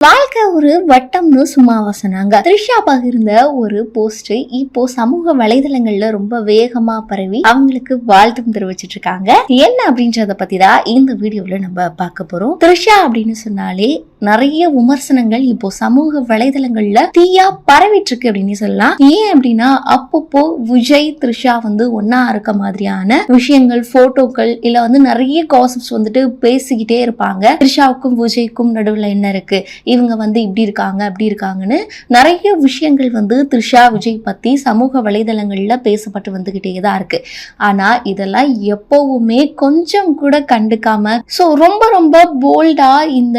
Bye. வாழ்க்கை ஒரு வட்டம்னு சும்மாவா சொன்னாங்க த்ரிஷா பகிர்ந்த ஒரு போஸ்ட் இப்போ சமூக வலைதளங்கள்ல ரொம்ப வேகமா பரவி அவங்களுக்கு வாழ்த்தும் தெரிவிச்சிட்டு இருக்காங்க. என்ன அப்படின்றத பத்தி தான் இந்த வீடியோல நம்ம பார்க்க போறோம். த்ரிஷா அப்படின்னு சொன்னாலே நிறைய விமர்சனங்கள் இப்போ சமூக வலைதளங்கள்ல தீயா பரவிட்டு இருக்கு அப்படின்னு சொல்லலாம். ஏன் அப்படின்னா அப்பப்போ விஜய் த்ரிஷா வந்து ஒன்னா இருக்க மாதிரியான விஷயங்கள் போட்டோக்கள் இல்ல வந்து நிறைய காசிப்ஸ் வந்துட்டு பேசிக்கிட்டே இருப்பாங்க. த்ரிஷாவுக்கும் விஜய்க்கும் நடுவுல என்ன இருக்கு? இவங்க வந்து இப்படி இருக்காங்க அப்படி இருக்காங்கன்னு நிறைய விஷயங்கள் வந்து த்ரிஷா விஜய் பற்றி சமூக வலைதளங்களில் பேசப்பட்டு வந்துகிட்டே தான் இருக்கு. ஆனா இதெல்லாம் எப்பவுமே கொஞ்சம் கூட கண்டுக்காம ஸோ ரொம்ப ரொம்ப போல்டா இந்த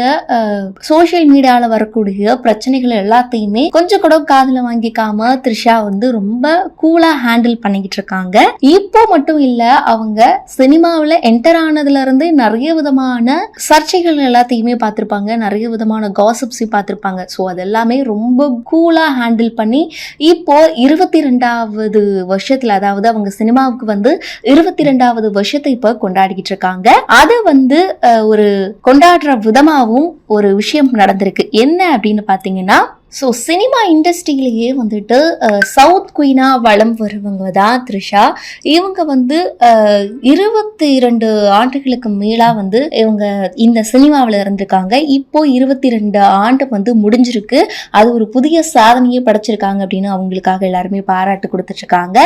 சோஷியல் மீடியாவில் வரக்கூடிய பிரச்சனைகள் எல்லாத்தையுமே கொஞ்சம் கூட காதில் வாங்கிக்காம த்ரிஷா வந்து ரொம்ப கூலா ஹேண்டில் பண்ணிக்கிட்டு இருக்காங்க. இப்போ மட்டும் இல்லை அவங்க சினிமாவில் என்டர் ஆனதுல இருந்து நிறைய விதமான சர்ச்சைகள் எல்லாத்தையுமே பார்த்துருப்பாங்க. நிறைய விதமான காசிப்ஸ் பார்த்துருப்பாங்க. ஸோ அதெல்லாமே ரொம்ப கூலாக ஹேண்டில் பண்ணி இப்போ இருபத்தி ரெண்டாவது வருஷத்தில் அதாவது அவங்க சினிமாவுக்கு வந்து இருபத்தி ரெண்டாவது வருஷத்தை இப்போ கொண்டாடிக்கிட்டு இருக்காங்க. அதை வந்து ஒரு கொண்டாடுற விதமாகவும் ஒரு விஷயம் நடந்திருக்கு. என்ன அப்படின்னு பார்த்தீங்கன்னா ஸோ சினிமா இண்டஸ்ட்ரியிலேயே வந்துட்டு சவுத் குயினா வளம் வருவங்க தான் த்ரிஷா. இவங்க வந்து இருபத்தி இரண்டு ஆண்டுகளுக்கு மேலாக வந்து இவங்க இந்த சினிமாவில் இருந்திருக்காங்க. இப்போ இருபத்தி ரெண்டு ஆண்டு வந்து முடிஞ்சிருக்கு. அது ஒரு புதிய சாதனையை படைச்சிருக்காங்க அப்படின்னு அவங்களுக்காக எல்லாருமே பாராட்டு கொடுத்துட்ருக்காங்க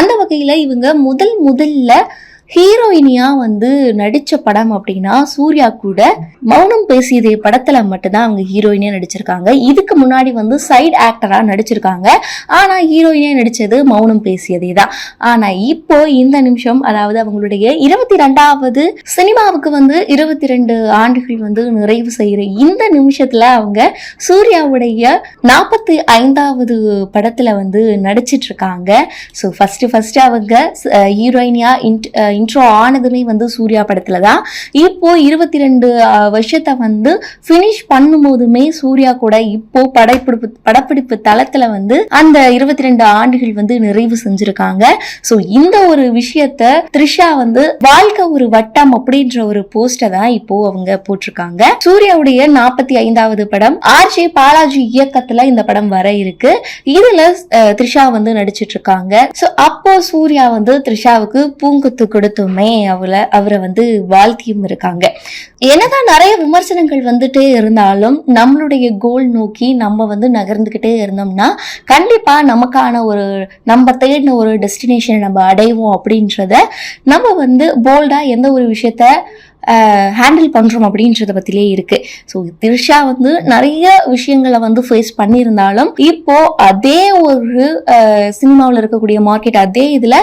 அந்த வகையில் இவங்க முதல் முதல்ல ஹீரோயினியா வந்து நடித்த படம் அப்படின்னா சூர்யா கூட மௌனம் பேசியதே படத்துல மட்டும்தான் அவங்க ஹீரோயினே நடிச்சிருக்காங்க. இதுக்கு முன்னாடி வந்து சைடு ஆக்டரா நடிச்சிருக்காங்க. ஆனா ஹீரோயினே நடிச்சது மௌனம் பேசியதே தான். ஆனா இப்போ இந்த நிமிஷம் அதாவது அவங்களுடைய இருபத்தி ரெண்டாவது சினிமாவுக்கு வந்து இருபத்தி ரெண்டு ஆண்டுகள் வந்து நிறைவு செய்யற இந்த நிமிஷத்துல அவங்க சூர்யாவுடைய நாற்பத்தி ஐந்தாவது படத்துல வந்து நடிச்சிட்டு இருக்காங்க. ஸோ ஃபர்ஸ்ட் ஃபர்ஸ்ட் அவங்க ஹீரோயினியா இன்ட்ரோ ஆனதுமே வந்து சூர்யா படத்துல தான் இப்போ இருபத்தி ரெண்டு வருஷத்தை வந்து ஃபினிஷ் பண்ணும்போதுமே சூர்யா கூட இப்போ படப்பிடிப்பு படப்பிடிப்பு தளத்துல வந்து அந்த இருபத்தி ரெண்டு ஆண்டுகள் வந்து நிறைவு செஞ்சிருக்காங்க. ஸோ இந்த ஒரு விஷயத்த த்ரிஷா வந்து வாழ்க்கை ஒரு வட்டம் அப்படின்ற ஒரு போஸ்டை தான் இப்போ அவங்க போட்டிருக்காங்க. சூர்யாவுடைய நாற்பத்தி ஐந்தாவது படம் ஆர்ஜே பாலாஜி இயக்கத்துல இந்த படம் வர இருக்கு. இதுல த்ரிஷா வந்து நடிச்சிட்டு இருக்காங்க ஸோ அப்போ சூர்யா வந்து த்ரிஷாவுக்கு பூங்குத்து கொடுத்துமே அவளை அவரை வந்து வாழ்த்தியும் இருக்காங்க. என்னதான் நிறைய விமர்சனங்கள் வந்துட்டே இருந்தாலும் நம்மளுடைய கோல் நோக்கி நம்ம வந்து நகர்ந்துக்கிட்டே இருந்தோம்னா கண்டிப்பா நமக்கான ஒரு நம்ம தேடின ஒரு டெஸ்டினேஷனை நம்ம அடைவோம் அப்படின்றத நம்ம வந்து போல்டா எந்த ஒரு விஷயத்த ஹேண்டில் பண்ணுறோம் அப்படின்றத பற்றிலே இருக்குது ஸோ த்ரிஷா வந்து நிறைய விஷயங்களை வந்து ஃபேஸ் பண்ணியிருந்தாலும் இப்போ அதே ஒரு சினிமாவில் இருக்கக்கூடிய மார்க்கெட் அதே இதில்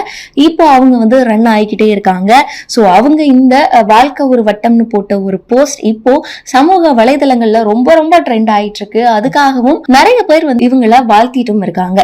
இப்போ அவங்க வந்து ரன் ஆகிக்கிட்டே இருக்காங்க. ஸோ அவங்க இந்த வாழ்க்கை ஒரு வட்டம்னு போட்ட ஒரு போஸ்ட் இப்போ சமூக வலைதளங்களில் ரொம்ப ரொம்ப ட்ரெண்ட் ஆயிட்டு இருக்கு. அதுக்காகவும் நிறைய பேர் வந்து இவங்கள வாழ்த்திட்டும் இருக்காங்க.